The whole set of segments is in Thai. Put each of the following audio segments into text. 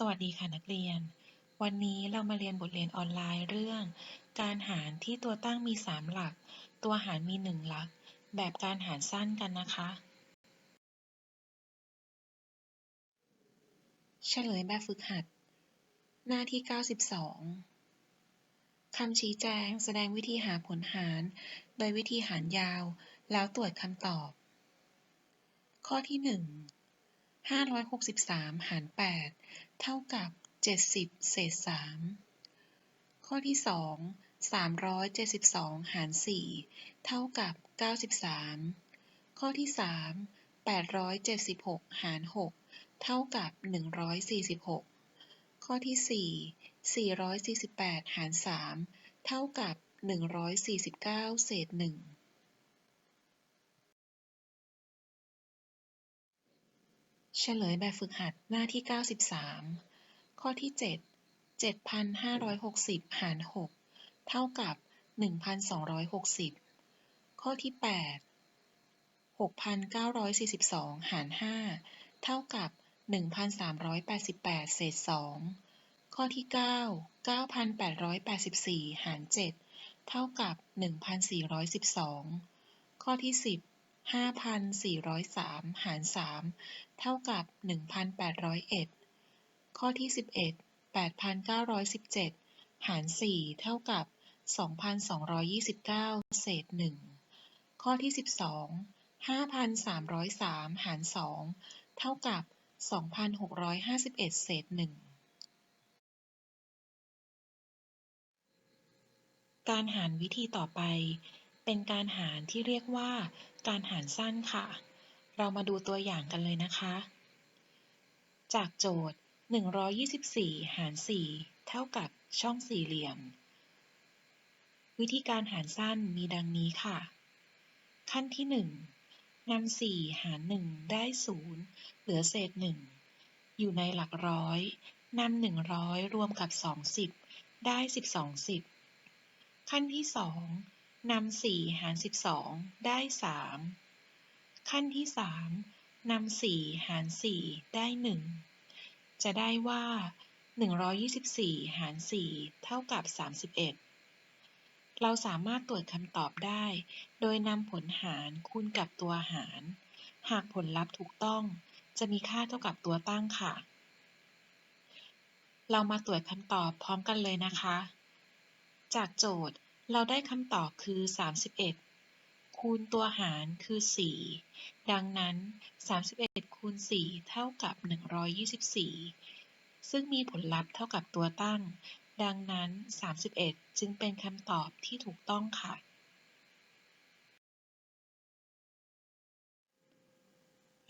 สวัสดีค่ะนักเรียน วันนี้เรามาเรียนบทเรียนออนไลน์เรื่อง การหารที่ตัวตั้งมี 3 หลัก ตัวหารมี 1 หลัก แบบการหารสั้นกันนะคะ เฉลยแบบฝึกหัด หน้าที่ 92 คำชี้แจงแสดงวิธีหาผลหาร โดยวิธีหารยาว แล้วตรวจคำตอบ ข้อที่ 1 563หาร8เท่ากับ70เศษ3ข้อที่2 372หาร4เท่ากับ93ข้อที่3 876หาร6เท่ากับ146ข้อที่4 448หาร3เท่ากับ149เศษ1 เฉลยแบบฝึกหัดหน้าที่ 93 ข้อที่ 7 7,560 หาร 6 เท่ากับ 1,260 ข้อที่ 8 6,942 หาร 5 เท่ากับ 1,388 เศษ 2 ข้อที่ 9 9,884 หาร 7 เท่ากับ 1,412 ข้อที่ 10 5,403หาร3เท่ากับ1,801ข้อที่11 8,917หาร4เท่ากับ2,229เศษ1ข้อที่12 5,303หาร2เท่ากับ2,651เศษ1การหารวิธีต่อไป เป็นการหารที่เรียกว่าการหารสั้นค่ะ เรามาดูตัวอย่างกันเลยนะคะ จากโจทย์ 124 หาร 4 เท่ากับช่องสี่เหลี่ยม วิธีการหารสั้นมีดังนี้ค่ะ ขั้นที่ 1นำ4 หาร 1 ได้ 0 เหลือเศษ 1 อยู่ในหลักร้อยนำ100 รวมกับ 20 ได้ 12 10 ขั้นที่ 2 นำ4หาร12ได้3ขั้นที่3นำ4หาร4ได้1จะได้ว่า 124 หาร 4 เท่ากับ 31 เราสามารถตรวจคำตอบได้ โดยนำผลหารคูณกับตัวหาร หากผลลัพธ์ถูกต้อง จะมีค่าเท่ากับตัวตั้งค่ะ เรามาตรวจคำตอบพร้อมกันเลยนะคะ จากโจทย์ เราได้คำตอบคือ 31 คูณตัวหารคือ 4 ดังนั้น 31 คูณ 4 เท่ากับ 124 ซึ่งมีผลลัพธ์เท่ากับตัวตั้ง ดังนั้น 31 จึงเป็นคำตอบที่ถูกต้องค่ะ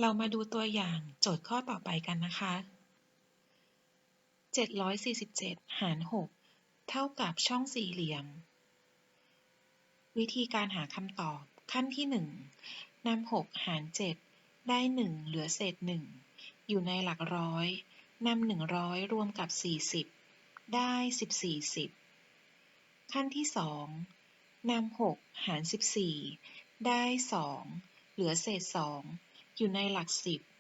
เรามาดูตัวอย่างโจทย์ข้อต่อไปกันนะคะ 747 หาร 6 เท่ากับช่องสี่เหลี่ยม วิธีการหาคำตอบ ขั้นที่ 1นำ6 หาร 7 ได้ 1 เหลือเศษ 1 อยู่ในหลักร้อยนำ100 รวมกับ 40 ได้ 14 10 ขั้นที่ 2นำ6 หาร 14 ได้ 2 เหลือเศษ 2 อยู่ในหลัก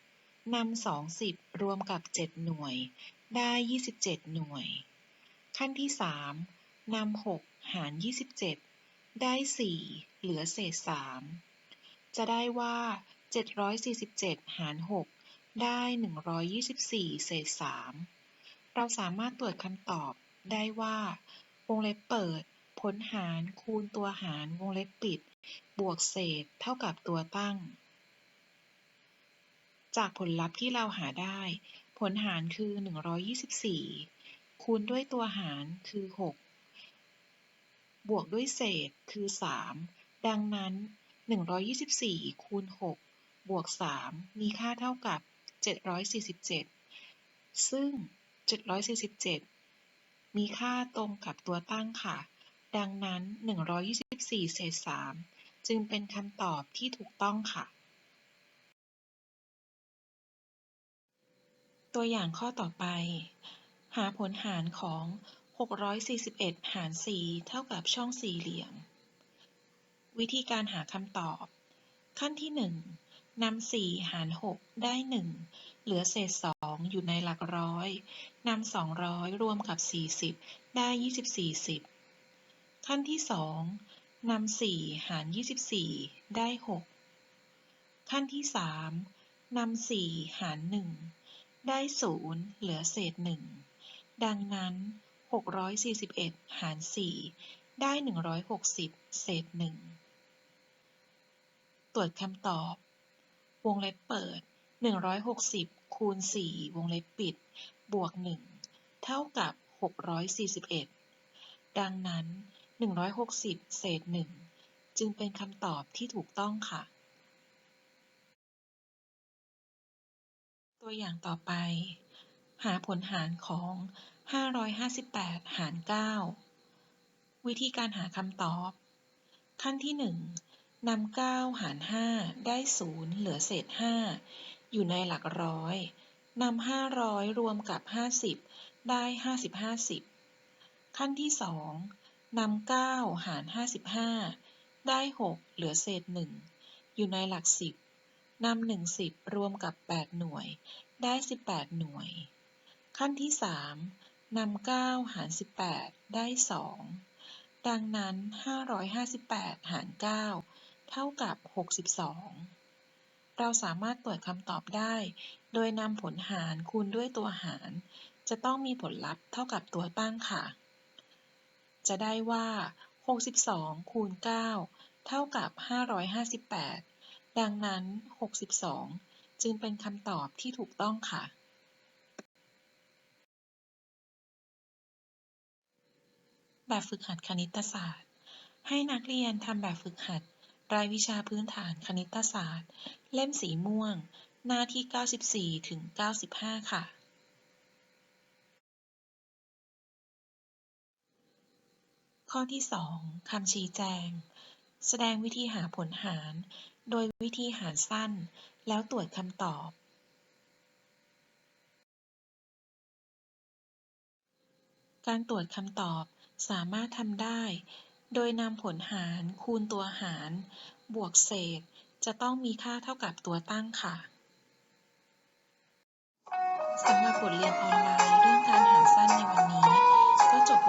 10นำ2 10 รวมกับ 7 หน่วย ได้ 27 หน่วย ขั้นที่ 3นำ6 หาร 27 ได้4เหลือเศษ3จะได้ว่า 747 หาร 6 ได้ 124 เศษ 3 เราสามารถตรวจคำตอบได้ว่า วงเล็บเปิด ผลหารคูณตัวหารวงเล็บปิด บวกเศษเท่ากับตัวตั้ง จากผลลัพธ์ที่เราหาได้ ผลหารคือ 124 คูณด้วยตัวหารคือ 6 บวกด้วยเศษคือ 3 ดังนั้น 124 คูณ 6 บวก 3 มีค่าเท่ากับ 747 ซึ่ง 747 มีค่าตรงกับตัวตั้งค่ะ ดังนั้น 124 เศษ 3 จึงเป็นคำตอบที่ถูกต้องค่ะ ตัวอย่างข้อต่อไป หาผลหารของ 641 หาร 4 เท่ากับช่องสี่เหลี่ยม วิธีการหาคำตอบ ขั้นที่ 1นำสี่หารหกได้หนึ่งเหลือเศษสองอยู่ในหลักร้อยนำสองร้อยรวมกับสี่สิบได้ยี่สิบสี่สิบขั้นที่สองนำสี่หารยี่สิบสี่ได้หกขั้นที่สามนำสี่หารหนึ่งได้ศูนย์เหลือเศษหนึ่งดังนั้น หกร้อยสี่สิบเอ็ดหารสี่ได้หนึ่งร้อยหกสิบเศษหนึ่งตรวจคำตอบ วงเล็บเปิด 160 คูณ 4 วงเล็บปิด บวก 1 เท่ากับ 641 ดังนั้น 160 เศษ 1 จึงเป็นคำตอบที่ถูกต้องค่ะ ตัวอย่างต่อไป หาผลหารของ 558 หาร 9 วิธีการหาคำตอบ ขั้นที่ 1นำเก้าหารห้าได้ศูนย์เหลือเศษห้าอยู่ในหลักร้อยนำห้าร้อยรวมกับห้าสิบได้ห้าสิบห้าสิบขั้นที่สองนำเก้าหารห้าสิบห้าได้หกเหลือเศษหนึ่งอยู่ในหลักสิบนำหนึ่งสิบรวมกับแปดหน่วย ได้สิบแปดหน่วย ขั้นที่สาม นำเก้าหารสิบแปดได้สองดังนั้นห้าร้อยห้าสิบแปดหารเก้าเท่ากับ62เราสามารถตรวจคำตอบได้ โดยนำผลหารคูณด้วยตัวหาร จะต้องมีผลลัพธ์เท่ากับตัวตั้งค่ะ จะได้ว่า 62 คูณ 9 เท่ากับ 558 ดังนั้น 62 จึงเป็นคำตอบที่ถูกต้องค่ะ แบบฝึกหัดคณิตศาสตร์ ให้นักเรียนทำแบบฝึกหัด รายวิชาพื้นฐานคณิตศาสตร์ เล่มสีม่วง หน้าที่ 94 ถึง 95 ค่ะ ข้อที่ 2 คำชี้แจง แสดงวิธีหาผลหาร โดยวิธีหารสั้น แล้วตรวจคำตอบ การตรวจคำตอบ สามารถทำได้ โดยนำผลหารคูณตัวหาร บวกเศษ จะต้องมีค่าเท่ากับตัวตั้งค่ะสำหรับบทเรียนออนไลน์เรื่องการหารสั้นในวันนี้ ก็จบ